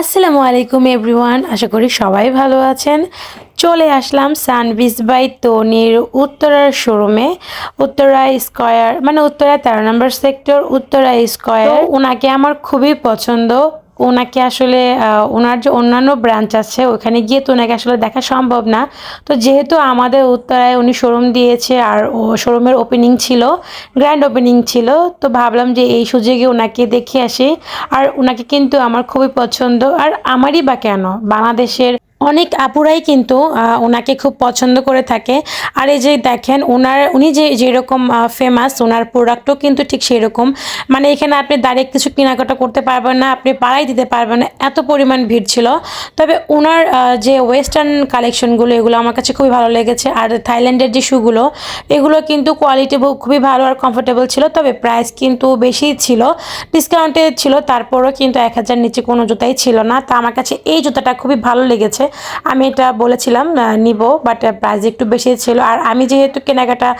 আসসালামু আলাইকুম এভরিওয়ান, আশা করি সবাই ভালো আছেন। চলে আসলাম সানবিস বাই তনির উত্তরার শোরুমে। উত্তরা স্কয়ার মানে উত্তরা তেরো নম্বর সেক্টর, উত্তরা স্কয়ার। ওনাকে আমার খুবই পছন্দ। ওনাকে আসলে ওনার যে অন্যান্য ব্রাঞ্চ আছে, ওখানে গিয়ে তো ওনাকে আসলে দেখা সম্ভব না। তো যেহেতু আমাদের উত্তরায় উনি শোরুম দিয়েছে আর ও শোরুমের ওপেনিং ছিল গ্র্যান্ড ওপেনিং ছিল, তো ভাবলাম যে এই সুযোগে ওনাকে দেখে আসি। আর ওনাকে কিন্তু আমার খুবই পছন্দ। আর আমারই বা কেন? বাংলাদেশের অনেক আপুরাই কিন্তু ওনাকে খুব পছন্দ করে থাকে। আর এই যে দেখেন, ওনার, উনি যে, যেরকম ফেমাস ওনার প্রোডাক্টও কিন্তু ঠিক সেই রকম মানে এখানে আপনি ডাইরেক্ট কিছু কেনাকাটা করতে পারবেন না, আপনি পাড়াই দিতে পারবেন না, এত পরিমাণ ভিড় ছিল। তবে ওনার যে ওয়েস্টার্ন কালেকশনগুলো এগুলো আমার কাছে খুবই ভালো লেগেছে। আর থাইল্যান্ডের যে শুগুলো এগুলো কিন্তু কোয়ালিটি খুবই ভালো আর কমফোর্টেবল ছিল, তবে প্রাইস কিন্তু বেশি ছিল। ডিসকাউন্টে ছিল, তারপরও কিন্তু এক হাজার নিচে কোনো জুতাই ছিল না। তা আমার কাছে এই জুতাটা খুবই ভালো লেগেছে। আমি এটা বলেছিলাম নিব বাট প্রাইস একটু বেশি ছিল। আর আমি যেহেতু কেনাকাটা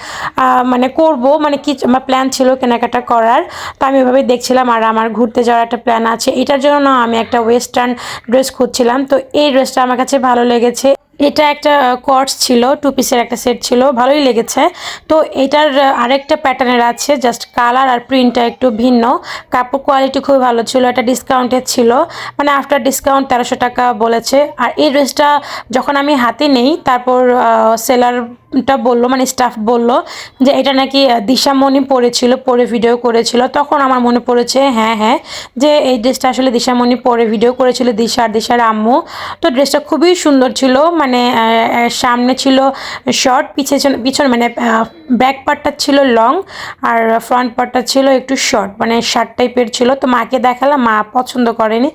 মানে করব মানে কি আমার প্ল্যান ছিল কেনাকাটা করার, তো আমি এভাবেই দেখছিলাম, আর আমার ঘুরতে যাওয়ার একটা প্ল্যান আছে। এটার জন্য আমি একটা ওয়েস্টার্ন ড্রেস খুঁজছিলাম, তো এই ড্রেসটা আমার কাছে ভালো লেগেছে। এটা একটা কটস ছিল টু পিসের একটা সেট ছিল, ভালোই লেগেছে। তো এটার আরেকটা প্যাটার্নের আছে জাস্ট কালার আর প্রিন্টটা একটু ভিন্ন। কাপড় কোয়ালিটি খুবই ভালো ছিল এটা ডিসকাউন্টের ছিল। মানে আফটার ডিসকাউন্ট তেরোশো টাকা বলেছে। আর এই ড্রেসটা যখন আমি হাতে নেই, তারপর সেলারটা বলল মানে স্টাফ বলল যে এটা নাকি দিশামণি পরেছিল পরে ভিডিও করেছিল। তখন আমার মনে পড়েছে হ্যাঁ হ্যাঁ যে এই ড্রেসটা আসলে দিশামণি পরে ভিডিও করেছিল, দিশা আর দিশার আম্মু। তো ড্রেসটা খুবই সুন্দর ছিল মানে সামনে ছিল শর্ট পিছে পিছন মানে ব্যাক পার্টটা ছিল লং আর ফ্রন্ট পার্টটা ছিল একটু শর্ট মানে শার্ট টাইপের ছিল। তো মাকে দেখালাম, মা পছন্দ করেনি।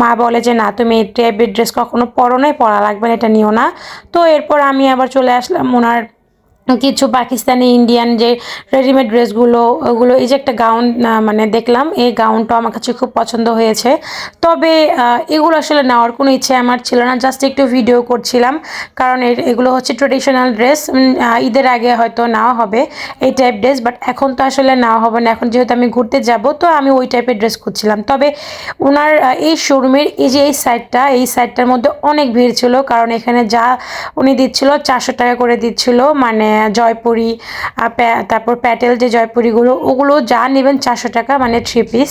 মা বলে যে, না, তুমি এই টাইপের ড্রেস কখনো পরো নাই, পরা লাগবে না, এটা নিও না। তো এরপর আমি আবার চলে আসলাম, ওনার কিছু পাকিস্তানি ইন্ডিয়ান যে রেডিমেড ড্রেসগুলো ওগুলো, এই যে একটা গাউন মানে দেখলাম, এই গাউনটা আমার কাছে খুব পছন্দ হয়েছে। তবে এগুলো আসলে নেওয়ার কোনো ইচ্ছে আমার ছিল না জাস্ট একটু ভিডিও করছিলাম, কারণ এগুলো হচ্ছে ট্রেডিশনাল ড্রেস ঈদের আগে হয়তো নেওয়া হবে এই টাইপ ড্রেস বাট এখন তো আসলে নেওয়া হবে না, এখন যেহেতু আমি ঘুরতে যাব, তো আমি ওই টাইপের ড্রেস খুঁজছিলাম। তবে ওনার এই শোরুমের এই যে এই সাইডটা এই সাইডটার মধ্যে অনেক ভিড় ছিল, কারণ এখানে যা উনি দিচ্ছিল, চারশো টাকা করে দিচ্ছিল মানে জয়পুরি তারপর প্যাটেল যে জয়পুরিগুলো, ওগুলো যা নেবেন চারশো টাকা মানে থ্রি পিস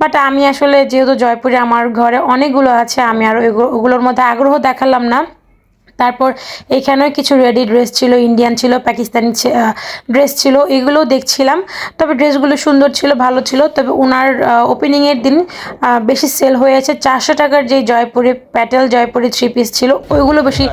বাট আমি আসলে যেহেতু জয়পুরি আমার ঘরে অনেকগুলো আছে, আমি আর ওগুলোর মধ্যে আগ্রহ দেখালাম না। তারপর এখানেও কিছু রেডি ড্রেস ছিল ইন্ডিয়ান ছিল পাকিস্তানি ড্রেস ছিল, এগুলোও দেখছিলাম। তবে ড্রেসগুলো সুন্দর ছিল, ভালো ছিল। তবে ওনার ওপেনিংয়ের দিন বেশি সেল হয়েছে। চারশো টাকার যে জয়পুরি, প্যাটেল জয়পুরি থ্রি পিস ছিল, ওইগুলো বেশি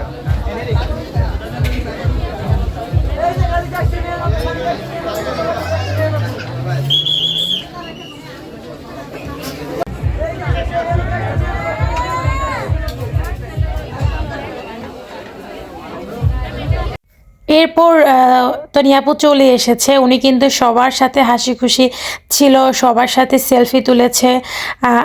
এরপর তনিয়াপু চলে এসেছে। উনি কিন্তু সবার সাথে হাসি খুশি ছিল, সবার সাথে সেলফি তুলেছে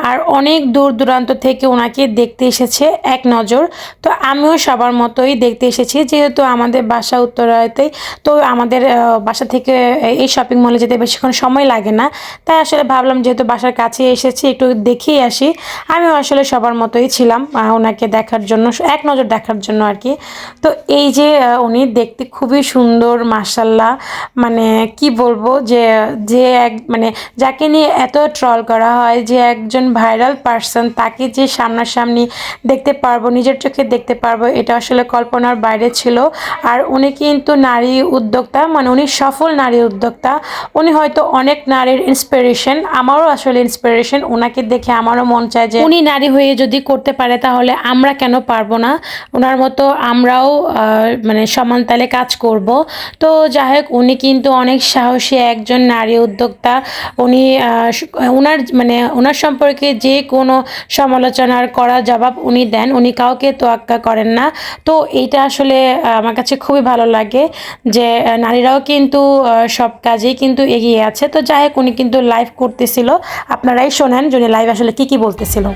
আর অনেক দূর দূরান্ত থেকে ওনাকে দেখতে এসেছে এক নজর। তো আমিও সবার মতোই দেখতে এসেছি, যেহেতু আমাদের বাসা উত্তরায়তেই তো আমাদের বাসা থেকে এই শপিং মলে যেতে বেশিক্ষণ সময় লাগে না। তাই আসলে ভাবলাম, যেহেতু বাসার কাছে এসেছি, একটু দেখেই আসি। আমিও আসলে সবার মতোই ছিলাম ওনাকে দেখার জন্য, এক নজর দেখার জন্য আর কি। তো এই যে উনি দেখতে খুবই সুন্দর মার্শাল্লাহ মানে কি বলব যে যে এক মানে যাকে নিয়ে এত ট্রল করা হয়, যে একজন ভাইরাল পার্সন তাকে যে সামনাসামনি দেখতে পারব, নিজের চোখে দেখতে পারব, এটা আসলে কল্পনার বাইরে ছিল। আর উনি কিন্তু নারী উদ্যোক্তা মানে উনি সফল নারী উদ্যোক্তা। উনি হয়তো অনেক নারীর ইন্সপিরেশন আমারও আসলে ইন্সপিরেশন ওনাকে দেখে আমারও মন চায় যে, উনি নারী হয়ে যদি করতে পারে তাহলে আমরা কেন পারব না? ওনার মতো আমরাও মানে সমান তালে কাজ করব। তো যাই হোক, উনি কিন্তু অনেক সাহসী একজন নারী উদ্যোক্তা। উনি ওনার মানে ওনার সম্পর্কে যে কোনো সমালোচনার করা জবাব উনি দেন। উনি কাউকে তোয়াক্কা করেন না। তো এইটা আসলে আমার কাছে খুবই ভালো লাগে যে নারীরাও কিন্তু সব কাজেই কিন্তু এগিয়ে আছে। তো যাই হোক, উনি কিন্তু লাইভ করতেছিল। আপনারাই শোনেন যে উনি লাইভ আসলে কি কি বলতেছিল।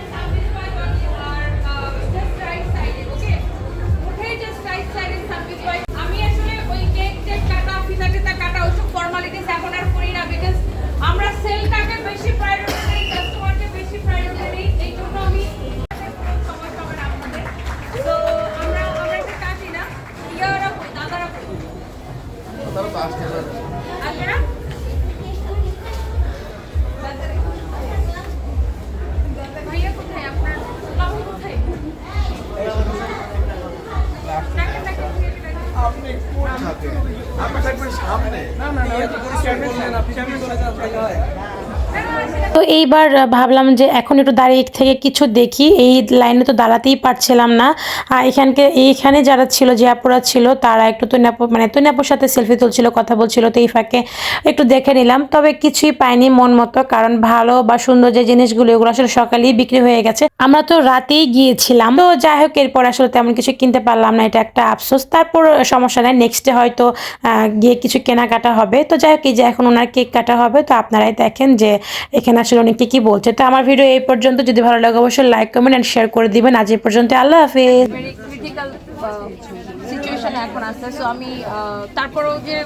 আপনি সামনে। না না না আপনি সামনে চলে যান হয়। তো এইবার ভাবলাম যে এখন একটু দাঁড়িয়ে থেকে কিছু দেখি। এই লাইনে তো দাঁড়াতেই পারছিলাম না। আর এখানকে, এইখানে যারা ছিল, যে ছিল, তারা একটু তৈনাপু মানে তৈনাপুর সাথে সেলফি তুলছিল, কথা বলছিল, তো এই ফাঁকে একটু দেখে নিলাম। তবে কিছুই পাইনি মন মতো, কারণ ভালো বা সুন্দর যে জিনিসগুলো, এগুলো আসলে সকালেই বিক্রি হয়ে গেছে। আমরা তো রাতেই গিয়েছিলাম। তো যাই হোক, এরপর আসলে তেমন কিছু কিনতে পারলাম না, এটা একটা আফসোস। তারপর সমস্যা নাই নেক্সট ডে হয়তো গিয়ে কিছু কেনাকাটা হবে। তো যাই হোক, এই যে এখন ওনার কেক কাটা হবে, তো আপনারাই দেখেন যে এখানে আসলে উনি কি কি বলছে? তো আমার ভিডিও এই পর্যন্ত। যদি ভালো লাগে অবশ্যই লাইক কমেন্ট অ্যান্ড শেয়ার করে দিবেন। আজ এই পর্যন্ত আল্লাহ হাফিজ। সিচুয়েশন এখন আছে। সো আমি তারপরেও যে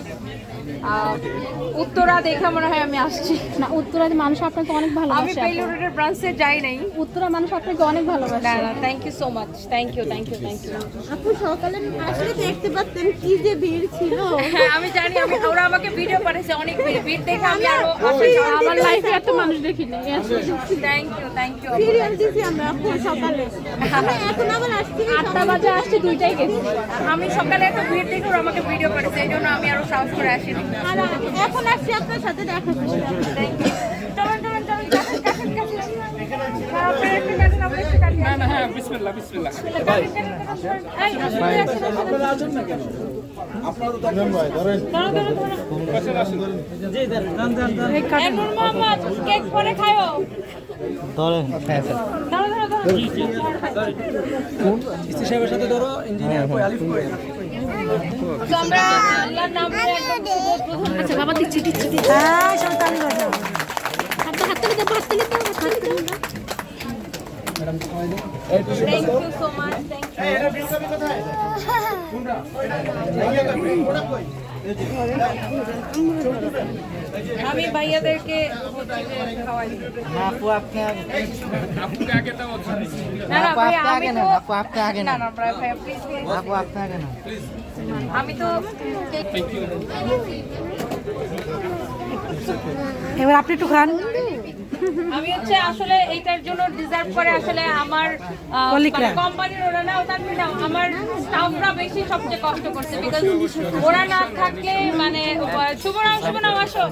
উত্তরা দেখে মনে হয় আমি আসছি। না উত্তরাতে মানুষ আপনাকে অনেক আমি ভালোবাসে ব্রাঞ্চে যাই নাই। উত্তরা মানুষ আপনাকে অনেক ভালোবাসে। না না thank you so much thank you thank you thank you আপু সকালে আসলে দেখতে পাচ্ছেন কি যে ভিড় ছিল। হ্যাঁ আমি জানি আমি ওরা ভিডিও অনেক ভিড়। ভিড় দেখে আমি আরও আমার লাইফে এত মানুষ দেখিনি thank you thank you serial দিছি আমরা সকালে। এখন আবার আসছি আটটা বাজে আসছে দুইটাই গেছি। আমি সকালে একটা ভিড় দেখে আমাকে ভিডিও করেছে এই জন্য আমি আরও সাহস করে আসিনি। এখন আসছি আপনার সাথে দেখা থ্যাংক ইউ পরে খায়ো। ধরো, প্রথম আচ্ছা বাবা দিচ্ছি দিচ্ছি আমি ভাইয়াদেরকে হচ্ছে যে খাওয়াই আগে দাও না না ভাইয়া আমি তো না প্লিজ আমি তো এবার আপনি একটু খান। আমি হচ্ছে আসলে এইটার জন্য ডিজার্ভ করে আসলে আমার কোম্পানির ওরা না ওটা না আমার স্টাফরা বেশি সবচেয়ে কষ্ট করছে বিকজ ওরা না থাকলে মানে শুভ নাম শুভ নাম আসো